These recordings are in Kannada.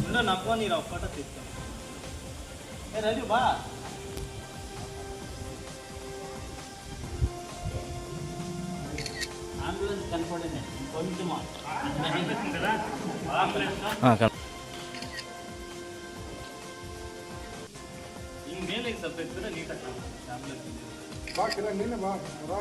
ముందు నవ్వు నీరు ఒక్కట తీసుకో ఏ రవి బా అంబులెన్స్ కనపడింది కొంచెమా ಮೇಲೆ ಸ್ವಲ್ಪ ಎತ್ತಿದ್ರೆ ನೀಟಾಗಿ ಆಂಬುಲೆನ್ಸ್ ಬಾ ಕಿರಣ್ ನೀನೆ ಬಾ ಬಾ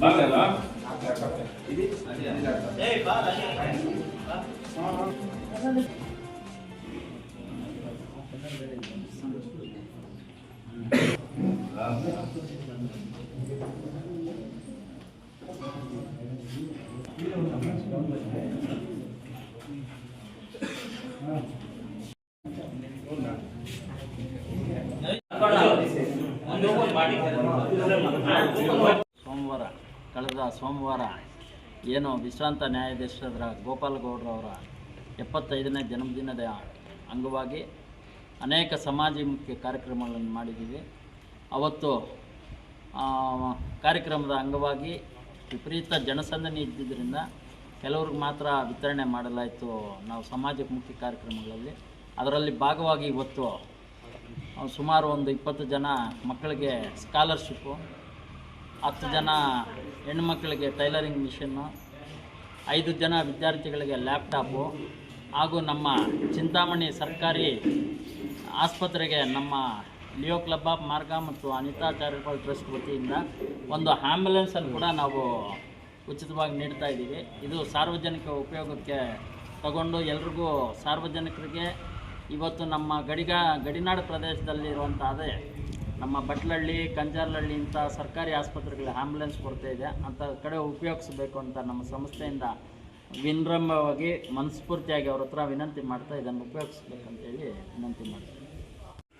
బాగాలేదా ఇది ఏ బాగా लोगों को बाटी कर ಕಳೆದ ಸೋಮವಾರ ಏನು ವಿಶ್ರಾಂತ ನ್ಯಾಯಾಧೀಶರ ಗೋಪಾಲ್ ಗೌಡ್ರವರ ಎಪ್ಪತ್ತೈದನೇ ಜನ್ಮದಿನದ ಅಂಗವಾಗಿ ಅನೇಕ ಸಮಾಜಮುಖಿ ಕಾರ್ಯಕ್ರಮಗಳನ್ನು ಮಾಡಿದ್ದೀವಿ. ಅವತ್ತು ಕಾರ್ಯಕ್ರಮದ ಅಂಗವಾಗಿ ವಿಪರೀತ ಜನಸಂದಣಿ ಇದ್ದಿದ್ದರಿಂದ ಕೆಲವ್ರಿಗೆ ಮಾತ್ರ ವಿತರಣೆ ಮಾಡಲಾಯಿತು ನಾವು ಸಮಾಜಮುಖಿ ಕಾರ್ಯಕ್ರಮಗಳಲ್ಲಿ. ಅದರಲ್ಲಿ ಭಾಗವಾಗಿ ಇವತ್ತು ಸುಮಾರು ಒಂದು ಇಪ್ಪತ್ತು ಜನ ಮಕ್ಕಳಿಗೆ ಸ್ಕಾಲರ್ಶಿಪ್ಪು ಹತ್ತು ಜನ ಹೆಣ್ಮಕ್ಳಿಗೆ ಟೈಲರಿಂಗ್ ಮಿಷನ್ನು, ಐದು ಜನ ವಿದ್ಯಾರ್ಥಿಗಳಿಗೆ ಲ್ಯಾಪ್ಟಾಪು ಹಾಗೂ ನಮ್ಮ ಚಿಂತಾಮಣಿ ಸರ್ಕಾರಿ ಆಸ್ಪತ್ರೆಗೆ ನಮ್ಮ ಲಿಯೋ ಕ್ಲಬ್ ಆಫ್ ಮಾರ್ಗ ಮತ್ತು ಅನಿತಾ ಚಾರಿಟಬಲ್ ಟ್ರಸ್ಟ್ ವತಿಯಿಂದ ಒಂದು ಆ್ಯಂಬುಲೆನ್ಸನ್ನು ಕೂಡ ನಾವು ಉಚಿತವಾಗಿ ನೀಡ್ತಾ ಇದ್ದೀವಿ. ಇದು ಸಾರ್ವಜನಿಕ ಉಪಯೋಗಕ್ಕೆ ತಗೊಂಡು ಎಲ್ರಿಗೂ ಸಾರ್ವಜನಿಕರಿಗೆ ಇವತ್ತು ನಮ್ಮ ಗಡಿಗ ಗಡಿನಾಡು ಪ್ರದೇಶದಲ್ಲಿರುವಂಥ ನಮ್ಮ ಬಟ್ಲಹಳ್ಳಿ ಕಂಜಾರ್ಲಹಳ್ಳಿ ಇಂಥ ಸರ್ಕಾರಿ ಆಸ್ಪತ್ರೆಗಳಿಗೆ ಆ್ಯಂಬುಲೆನ್ಸ್ ಕೊರತೆ ಇದೆ. ಅಂಥ ಕಡೆ ಉಪಯೋಗಿಸಬೇಕು ಅಂತ ನಮ್ಮ ಸಂಸ್ಥೆಯಿಂದ ವಿನಮ್ರವಾಗಿ, ಮನಸ್ಫೂರ್ತಿಯಾಗಿ ಅವ್ರ ಹತ್ರ ವಿನಂತಿ ಮಾಡ್ತಾ ಇದನ್ನು ಉಪಯೋಗಿಸ್ಬೇಕಂತೇಳಿ ವಿನಂತಿ ಮಾಡ್ತೀವಿ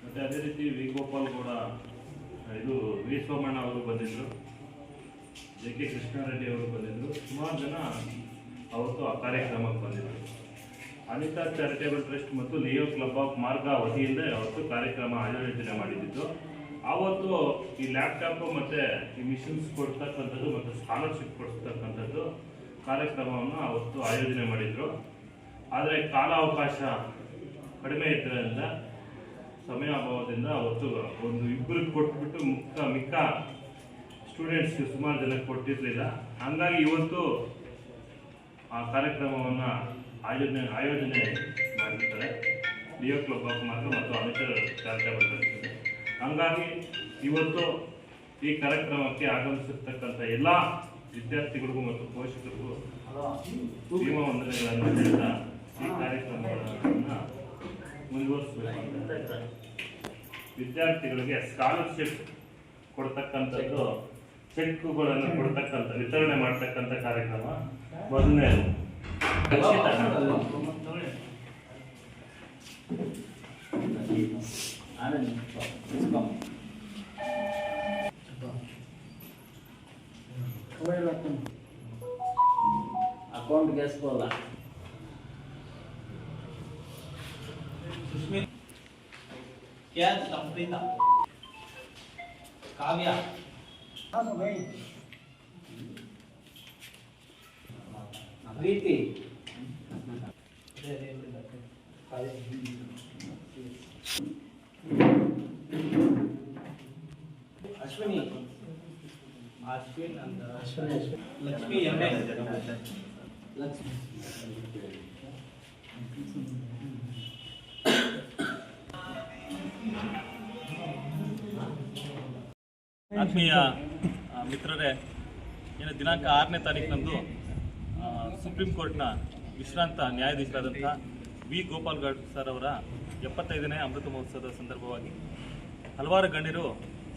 ಮತ್ತು ಅದೇ ರೀತಿ ವಿ ಗೋಪಾಲ್ ಕೂಡ ಇದು ವಿ ಸೋಮಣ್ಣ ಅವರು ಬಂದಿದ್ದರು ಜೆ ಕೆ ಕೃಷ್ಣಾರೆಡ್ಡಿ ಅವರು ಬಂದಿದ್ದರು ಸುಮಾರು ಜನ ಅವತ್ತು ಆ ಕಾರ್ಯಕ್ರಮಕ್ಕೆ ಬಂದಿದ್ದರು ಅನಿತಾ ಚಾರಿಟೇಬಲ್ ಟ್ರಸ್ಟ್ ಮತ್ತು ಲಿಯೋ ಕ್ಲಬ್ ಆಫ್ ಮಾರ್ಗ ವತಿಯಿಂದ ಅವತ್ತು ಕಾರ್ಯಕ್ರಮ ಆಯೋಜನೆ ಮಾಡಿದ್ದು. ಆವತ್ತು ಈ ಲ್ಯಾಪ್ಟಾಪು ಮತ್ತು ಈ ಮಿಷನ್ಸ್ ಕೊಡ್ತಕ್ಕಂಥದ್ದು ಮತ್ತು ಸ್ಕಾಲರ್ಶಿಪ್ ಕೊಡ್ತಕ್ಕಂಥದ್ದು ಕಾರ್ಯಕ್ರಮವನ್ನು ಅವತ್ತು ಆಯೋಜನೆ ಮಾಡಿದರು. ಆದರೆ ಕಾಲಾವಕಾಶ ಕಡಿಮೆ ಇದ್ದರಿಂದ ಸಮಯ ಅಭಾವದಿಂದ ಅವತ್ತು ಒಂದು ಇಬ್ಬರಿಗೆ ಕೊಟ್ಬಿಟ್ಟು ಮುಕ್ತ, ಮಿಕ್ಕ ಸ್ಟೂಡೆಂಟ್ಸ್ಗೆ ಸುಮಾರು ಜನಕ್ಕೆ ಕೊಟ್ಟಿರಲಿಲ್ಲ. ಹಂಗಾಗಿ ಇವತ್ತು ಆ ಕಾರ್ಯಕ್ರಮವನ್ನು ಆಯೋಜನೆ ಆಯೋಜನೆ ಮಾಡಿರ್ತಾರೆ. ಲಿಯೋ ಕ್ಲಬ್ ಆಫ್ ಮಾತ್ರ ಮತ್ತು ಅಮಿತರ ಚಾರಿಟಬಲ್ ಹಂಗಾಗಿ ಇವತ್ತು ಈ ಕಾರ್ಯಕ್ರಮಕ್ಕೆ ಆಗಮಿಸಿರ್ತಕ್ಕಂಥ ಎಲ್ಲ ವಿದ್ಯಾರ್ಥಿಗಳಿಗೂ ಮತ್ತು ಪೋಷಕರಿಗೂ ಭೀಮ ವಂದನೆಗಳನ್ನು ಹೇಳ್ತಾ ಈ ಕಾರ್ಯಕ್ರಮಗಳನ್ನು ಮುಂದುವರಿಸಬೇಕು ವಿದ್ಯಾರ್ಥಿಗಳಿಗೆ ಸ್ಕಾಲರ್ಶಿಪ್ ಕೊಡ್ತಕ್ಕಂಥದ್ದು, ಚೆಕ್ಗಳನ್ನು ಕೊಡ್ತಕ್ಕಂಥ, ವಿತರಣೆ ಮಾಡ್ತಕ್ಕಂಥ ಕಾರ್ಯಕ್ರಮ ಮೊದಲನೇ ada nih Coba. Coba ya lakum Aku ambil ke sekolah Susmin. Ya, tetap perintah Kak Abia Masuk, hei Ashwini. Lakshmi Lakshmi ಆತ್ಮೀಯ ಮಿತ್ರರೇ ಏನು ದಿನಾಂಕ ಆರನೇ ತಾರೀಕಿನಂದು ಸುಪ್ರೀಂ ಕೋರ್ಟ್ನ ವಿಶ್ರಾಂತ ನ್ಯಾಯಾಧೀಶರಾದಂಥ ವಿ ಗೋಪಾಲ್ ಗೌಡ್ ಸರ್ ಅವರ ಎಪ್ಪತ್ತೈದನೇ ಅಮೃತ ಮಹೋತ್ಸವದ ಸಂದರ್ಭವಾಗಿ ಹಲವಾರು ಗಣ್ಯರು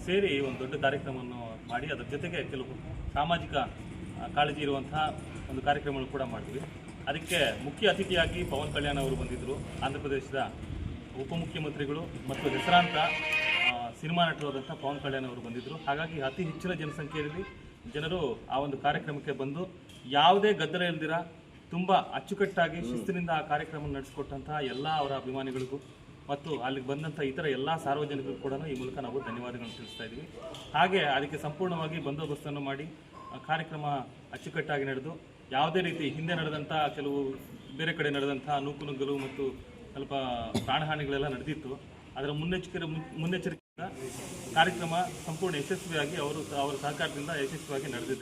ಸೇರಿ ಒಂದು ದೊಡ್ಡ ಕಾರ್ಯಕ್ರಮವನ್ನು ಮಾಡಿ, ಅದರ ಜೊತೆಗೆ ಕೆಲವು ಸಾಮಾಜಿಕ ಕಾಳಜಿ ಇರುವಂತಹ ಒಂದು ಕಾರ್ಯಕ್ರಮಗಳು ಕೂಡ ಮಾಡಿದ್ವಿ. ಅದಕ್ಕೆ ಮುಖ್ಯ ಅತಿಥಿಯಾಗಿ ಪವನ್ ಕಲ್ಯಾಣ್ ಅವರು ಬಂದಿದ್ದರು ಆಂಧ್ರ ಪ್ರದೇಶದ ಉಪಮುಖ್ಯಮಂತ್ರಿಗಳು ಮತ್ತು ಹೆಸರಾಂತ ಸಿನಿಮಾ ನಟರಾದಂಥ ಪವನ್ ಕಲ್ಯಾಣ್ ಅವರು ಬಂದಿದ್ದರು ಹಾಗಾಗಿ ಅತಿ ಹೆಚ್ಚಿನ ಜನಸಂಖ್ಯೆಯಲ್ಲಿ ಜನರು ಆ ಒಂದು ಕಾರ್ಯಕ್ರಮಕ್ಕೆ ಬಂದು ಯಾವುದೇ ಗದ್ದಲ ಇಲ್ದಿರ ತುಂಬ ಅಚ್ಚುಕಟ್ಟಾಗಿ ಶಿಸ್ತಿನಿಂದ ಆ ಕಾರ್ಯಕ್ರಮ ನಡೆಸಿಕೊಟ್ಟಂತಹ ಎಲ್ಲ ಅವರ ಅಭಿಮಾನಿಗಳಿಗೂ ಮತ್ತು ಅಲ್ಲಿಗೆ ಬಂದಂಥ ಇತರ ಎಲ್ಲ ಸಾರ್ವಜನಿಕರು ಕೂಡ ಈ ಮೂಲಕ ನಾವು ಧನ್ಯವಾದಗಳನ್ನು ತಿಳಿಸ್ತಾ ಇದ್ದೀವಿ. ಹಾಗೆ ಅದಕ್ಕೆ ಸಂಪೂರ್ಣವಾಗಿ ಬಂದೋಬಸ್ತನ್ನು ಮಾಡಿ ಕಾರ್ಯಕ್ರಮ ಅಚ್ಚುಕಟ್ಟಾಗಿ ನಡೆದು ಯಾವುದೇ ರೀತಿ ಹಿಂದೆ ನಡೆದಂಥ ಕೆಲವು ಬೇರೆ ಕಡೆ ನಡೆದಂಥ ನೂಕುನುಗ್ಗಲು ಮತ್ತು ಸ್ವಲ್ಪ ಪ್ರಾಣಹಾನಿಗಳೆಲ್ಲ ನಡೆದಿತ್ತು ಅದರ ಮುನ್ನೆಚ್ಚರಿಕೆ ಮುನ್ನೆಚ್ಚರಿಕೆಯಿಂದ ಕಾರ್ಯಕ್ರಮ ಸಂಪೂರ್ಣ ಯಶಸ್ವಿಯಾಗಿ ಅವರು ಅವರ ಸಹಕಾರದಿಂದ ಯಶಸ್ವಿಯಾಗಿ ನಡೆದಿದೆ.